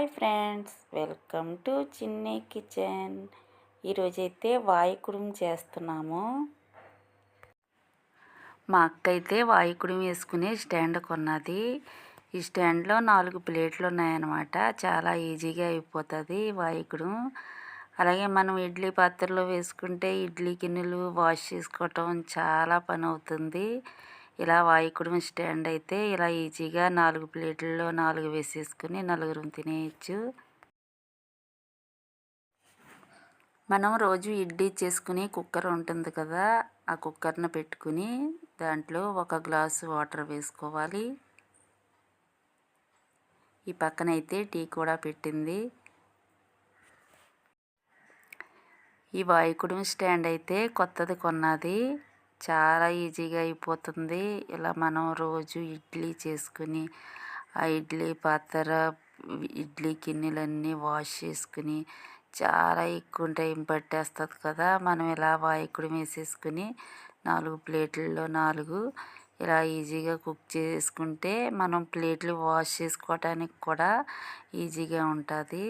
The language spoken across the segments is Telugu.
Hi friends welcome to Chinni kitchen. ఈరోజైతే వాయుకుడుం చేస్తున్నాము. మా అక్క అయితే వాయుకుడుం వేసుకునే స్టాండ్ కొన్నది. ఈ స్టాండ్లో నాలుగు ప్లేట్లు ఉన్నాయన్నమాట. చాలా ఈజీగా అయిపోతుంది వాయుకుడుం అలాగే మనం ఇడ్లీ పాత్రలో వేసుకుంటే ఇడ్లీ గిన్నెలు వాష్ చేసుకోవటం చాలా పని అవుతుంది ఇలా వాయుకుడుం స్టాండ్ అయితే ఇలా ఈజీగా నాలుగు ప్లేట్లలో నాలుగు వేసేసుకుని నలుగురు తినేయచ్చు. మనం రోజు ఇడ్లీ చేసుకుని కుక్కర్ ఉంటుంది కదా ఆ కుక్కర్ని పెట్టుకుని దాంట్లో ఒక గ్లాసు వాటర్ వేసుకోవాలి. ఈ పక్కన అయితే టీ కూడా పెట్టింది. ఈ వాయుకుడుం స్టాండ్ అయితే కొత్తది కొన్నది. చాలా ఈజీగా అయిపోతుంది. ఇలా మనం రోజు ఇడ్లీ చేసుకుని ఆ ఇడ్లీ పాత్ర ఇడ్లీ గిన్నెలన్నీ వాష్ చేసుకుని చాలా ఎక్కువ టైం పట్టేస్తుంది కదా. మనం ఇలా వాయికుడు వేసేసుకుని నాలుగు ప్లేట్లలో నాలుగు ఇలా ఈజీగా కుక్ చేసుకుంటే మనం ప్లేట్లు వాష్ చేసుకోవటానికి కూడా ఈజీగా ఉంటుంది.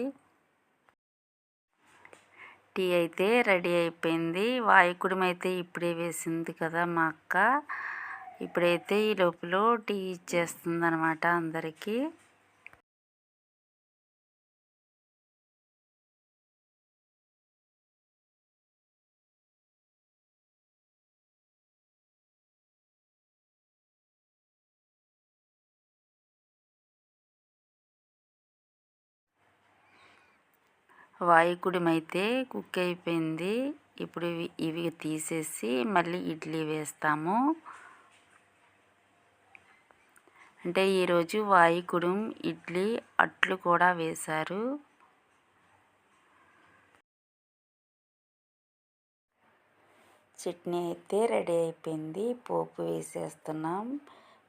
టీ అయితే రెడీ అయిపోయింది. వాయుకుడం అయితే ఇప్పుడే వేసింది కదా మా అక్క. ఇప్పుడైతే ఈ లోపల టీ ఇచ్చేస్తుంది అనమాట అందరికీ. వాయుగుడమైతే కుక్ అయిపోయింది ఇప్పుడు ఇవి తీసేసి మళ్ళీ ఇడ్లీ వేస్తాము. అంటే ఈరోజు వాయుగుడం ఇడ్లీ అట్లు కూడా వేశారు. చట్నీ అయితే రెడీ అయిపోయింది. పోపు వేసేస్తున్నాం.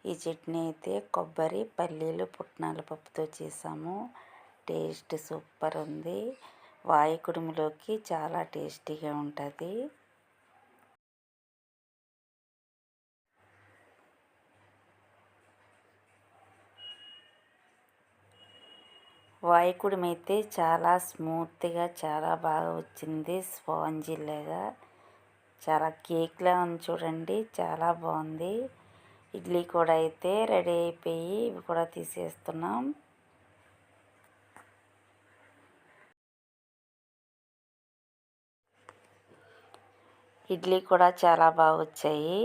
ఈ చట్నీ అయితే కొబ్బరి పల్లీలు పుట్నాల పప్పుతో చేసాము. టేస్ట్ సూపర్ ఉంది. వాయుకుడుములోకి చాలా టేస్టీగా ఉంటుంది. వాయుకుడుమైతే చాలా స్మూత్గా చాలా బాగా వచ్చింది స్పాంజీలాగా చాలా కేక్లా ఉంది చూడండి చాలా బాగుంది. ఇడ్లీ కూడా అయితే రెడీ అయిపోయి ఇవి కూడా తీసేస్తున్నాం. ఇడ్లీ కూడా చాలా బాగా వచ్చాయి.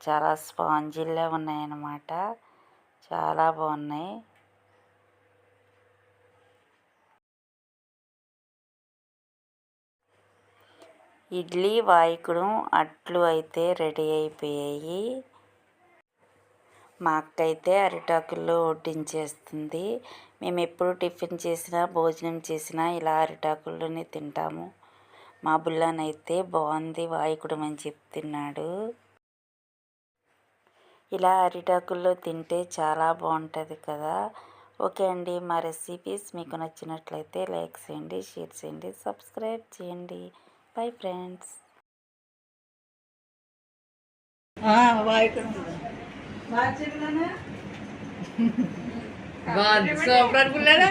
చాలా స్పాంజీలా ఉన్నాయన్నమాట. చాలా బాగున్నాయి. ఇడ్లీ వాయికుడు అట్లు అయితే రెడీ అయిపోయాయి. మా అక్క అయితే అరిటాకుల్లో వడ్డించేస్తుంది. మేము ఎప్పుడు టిఫిన్ చేసినా భోజనం చేసినా ఇలా అరిటాకుల్లోనే తింటాము. మా బుల్లనైతే బాగుంది వాయుకుడం అని చెప్తున్నాడు. ఇలా అరిటాకుల్లో తింటే చాలా బాగుంటుంది కదా. ఓకే అండి మా రెసిపీస్ మీకు నచ్చినట్లయితే లైక్ చేయండి షేర్ చేయండి సబ్స్క్రైబ్ చేయండి. బై ఫ్రెండ్స్ బాగుంది. సూపర్ అనుకున్నారా?